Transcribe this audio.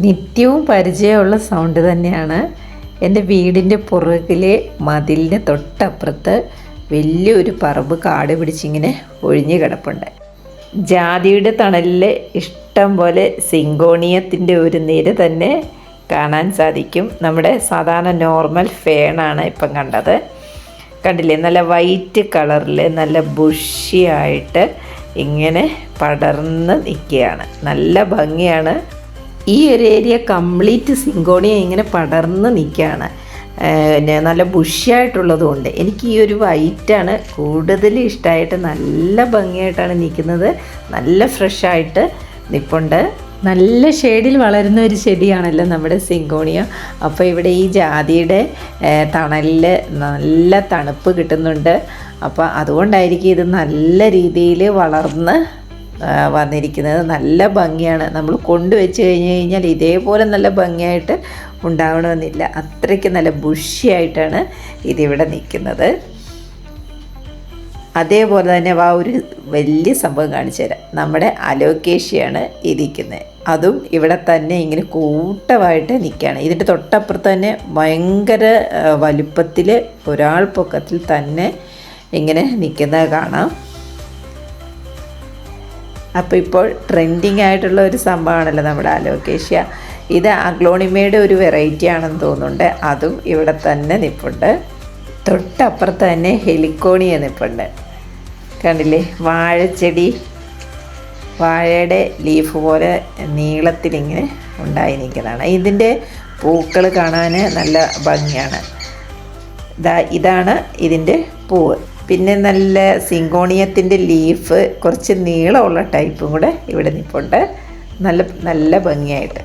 നിത്യവും പരിചയമുള്ള സൗണ്ട് തന്നെയാണ്. എന്റെ വീടിന്റെ പുറകിലെ മതിലിന്റെ തൊട്ടപ്പുറത്ത് വലിയൊരു പറമ്പ് കാട് പിടിച്ചിങ്ങനെ ഒഴിഞ്ഞു കിടപ്പുണ്ട്. ജാതിയുടെ തണലിലെ ഇഷ്ടം പോലെ സിങ്കോണിയത്തിന്റെ ഒരു നിര തന്നെ കാണാൻ സാധിക്കും. നമ്മുടെ സാധാരണ നോർമൽ ഫേണാണ് ഇപ്പം കണ്ടത്. കണ്ടില്ലേ? നല്ല വൈറ്റ് കളറിൽ നല്ല ബുഷിയായിട്ട് ഇങ്ങനെ പടർന്ന് നിൽക്കുകയാണ്. നല്ല ഭംഗിയാണ്. ഈ ഒരു ഏരിയ കംപ്ലീറ്റ് സിങ്കോണിയ ഇങ്ങനെ പടർന്ന് നിൽക്കുകയാണ് പിന്നെ നല്ല ബുഷിയായിട്ടുള്ളതുകൊണ്ട് എനിക്ക് ഈ ഒരു വൈറ്റാണ് കൂടുതൽ ഇഷ്ടമായിട്ട് നല്ല ഭംഗിയായിട്ടാണ് നിൽക്കുന്നത് നല്ല ഫ്രഷായിട്ട് നിൽപ്പുണ്ട് നല്ല ഷെയ്ഡിൽ വളരുന്ന ഒരു ചെടിയാണല്ലോ നമ്മുടെ സിങ്കോണിയ. അപ്പോൾ ഇവിടെ ഈ ജാതിയുടെ തണലിൽ നല്ല തണുപ്പ് കിട്ടുന്നുണ്ട്. അപ്പോൾ അതുകൊണ്ടായിരിക്കും ഇത് നല്ല രീതിയിൽ വളർന്ന് വന്നിരിക്കുന്നത്. നല്ല ഭംഗിയാണ്. നമ്മൾ കൊണ്ടുവച്ച് കഴിഞ്ഞ് കഴിഞ്ഞാൽ ഇതേപോലെ നല്ല ഭംഗിയായിട്ട് ഉണ്ടാവണമെന്നില്ല. അത്രയ്ക്ക് നല്ല ബുഷിയായിട്ടാണ് ഇതിവിടെ നിൽക്കുന്നത്. അതേപോലെ തന്നെ ആ ഒരു വലിയ സംഭവം കാണിച്ചു തരാം. നമ്മുടെ അലോക്കേഷ്യയാണ് ഇരിക്കുന്നത്. അതും ഇവിടെ തന്നെ ഇങ്ങനെ കൂട്ടമായിട്ട് നിൽക്കുകയാണ്. ഇതിന്റെ തൊട്ടപ്പുറത്ത് തന്നെ ഭയങ്കര വലുപ്പത്തിൽ ഒരാൾ പൊക്കത്തിൽ തന്നെ ഇങ്ങനെ നിൽക്കുന്നത് കാണാം. അപ്പോൾ ഇപ്പോൾ ട്രെൻഡിങ് ആയിട്ടുള്ള ഒരു സംഭവമാണല്ലോ നമ്മുടെ അലോക്കേഷ്യ ഇത് അഗ്ലോണിമയുടെ ഒരു വെറൈറ്റി ആണെന്ന് തോന്നുന്നുണ്ട്. അതും ഇവിടെ തന്നെ നിൽപ്പുണ്ട് തൊട്ടപ്പുറത്ത് തന്നെ ഹെലിക്കോണിയ നിൽപ്പുണ്ട് കണ്ടില്ലേ? വാഴച്ചെടി വാഴയുടെ ലീഫ് പോലെ നീളത്തിലിങ്ങനെ ഉണ്ടായി നിൽക്കുന്നതാണ്. ഇതിന്റെ പൂക്കൾ കാണാൻ നല്ല ഭംഗിയാണ്. ഇതാ ഇതാണ് ഇതിന്റെ പൂവ്. പിന്നെ നല്ല സിങ്കോണിയത്തിന്റെ ലീഫ് കുറച്ച് നീളമുള്ള ടൈപ്പും കൂടെ ഇവിടെ നിൽപ്പുണ്ട് നല്ല നല്ല ഭംഗിയായിട്ട്.